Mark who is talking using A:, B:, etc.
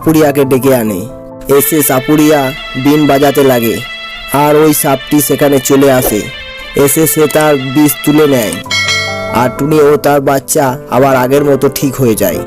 A: সাপুরিয়াকে ডেকে আনে। এসে সাপুরিয়া বিন বাজাতে লাগে আর ওই সাপটি সেখানে চলে আসে। এসে সে তার বিষ তুলে নেয়। আর টুনি ও তার বাচ্চা আবার আগের মতো ঠিক হয়ে যায়।